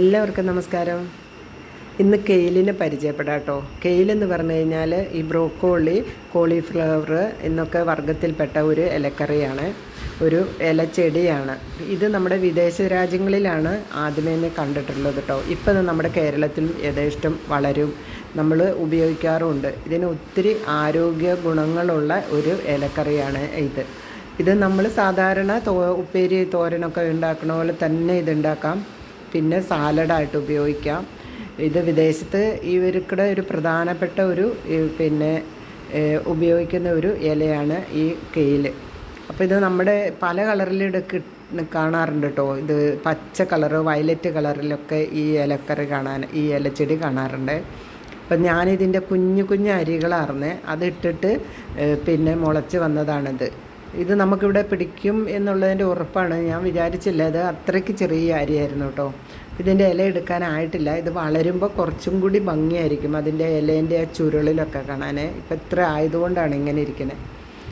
എല്ലാവർക്കും നമസ്കാരം. ഇന്ന് കെയിലിനെ പരിചയപ്പെടാം കേട്ടോ കെയിലെന്ന് പറഞ്ഞു കഴിഞ്ഞാൽ ഈ ബ്രോക്കോളി കോളിഫ്ലവർ എന്നൊക്കെ വർഗത്തിൽപ്പെട്ട ഒരു ഇലക്കറിയാണ്. ഒരു ഇലച്ചെടിയാണ്. ഇത് നമ്മുടെ വിദേശ രാജ്യങ്ങളിലാണ് ആദ്യമേ കണ്ടിട്ടുള്ളത് കേട്ടോ ഇപ്പം നമ്മുടെ കേരളത്തിൽ യഥേഷ്ടം വളരും. നമ്മൾ ഉപയോഗിക്കാറുമുണ്ട് ഇതിന് ഒത്തിരി ആരോഗ്യ ഗുണങ്ങളുള്ള ഒരു ഇലക്കറിയാണ് ഇത്. ഇത് നമ്മൾ സാധാരണ തോ ഉപ്പേരി തോരനൊക്കെ ഉണ്ടാക്കുന്ന പോലെ തന്നെ ഇത് ഉണ്ടാക്കാം. പിന്നെ സാലഡായിട്ട് ഉപയോഗിക്കാം. ഇത് വിദേശത്ത് ഇവർക്കിടെ ഒരു പ്രധാനപ്പെട്ട ഒരു പിന്നെ ഉപയോഗിക്കുന്ന ഒരു ഇലയാണ് ഈ കെയിൽ അപ്പോൾ ഇത് നമ്മുടെ പല കളറിൽ കാണാറുണ്ട് കേട്ടോ ഇത് പച്ച കളറ് വയലറ്റ് കളറിലൊക്കെ ഈ ഇലക്കറി കാണാൻ ഈ ഇലച്ചെടി കാണാറുണ്ട്. അപ്പം ഞാനിതിന്റെ കുഞ്ഞു കുഞ്ഞു അരികളാർന്ന് അതിട്ടിട്ട് പിന്നെ മുളച്ച് വന്നതാണിത്. ഇത് നമുക്കിവിടെ പിടിക്കും എന്നുള്ളതിന്റെ ഉറപ്പാണ്. ഞാൻ വിചാരിച്ചില്ല ഇത് അത്രയ്ക്ക് ചെറിയ അരിയായിരുന്നു കേട്ടോ. ഇതിന്റെ ഇല എടുക്കാനായിട്ടില്ല. ഇത് വളരുമ്പോൾ കുറച്ചും കൂടി ഭംഗിയായിരിക്കും അതിന്റെ ഇലേന്റെ ആ ചുരുളിലൊക്കെ കാണാൻ ഇപ്പം ഇത്ര ആയതുകൊണ്ടാണ് ഇങ്ങനെ ഇരിക്കുന്നത്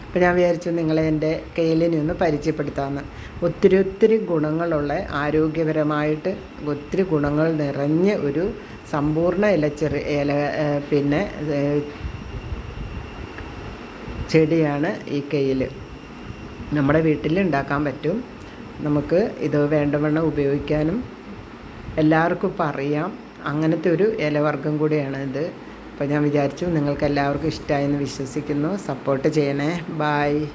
അപ്പോൾ ഞാൻ വിചാരിച്ചു നിങ്ങളെ എന്റെ കയ്യിലിനെ ഒന്ന് പരിചയപ്പെടുത്താമെന്ന്. ഒത്തിരി ഒത്തിരി ഗുണങ്ങളുള്ള ആരോഗ്യപരമായിട്ട് ഒത്തിരി ഗുണങ്ങൾ നിറഞ്ഞ ഒരു സമ്പൂർണ ഇലച്ചെറി ഇല പിന്നെ ചെടിയാണ് ഈ കെയിൽ നമ്മുടെ വീട്ടിൽ ഉണ്ടാക്കാൻ പറ്റും. നമുക്ക് ഇത് വേണ്ടവണ്ണം ഉപയോഗിക്കാനും എല്ലാവർക്കും ഇപ്പം അറിയാം. അങ്ങനത്തെ ഒരു ഇലവർഗം കൂടിയാണ് ഇത്. അപ്പോൾ ഞാൻ വിചാരിച്ചു നിങ്ങൾക്ക് എല്ലാവർക്കും ഇഷ്ടമായെന്ന് വിശ്വസിക്കുന്നു. സപ്പോർട്ട് ചെയ്യണേ. ബായ്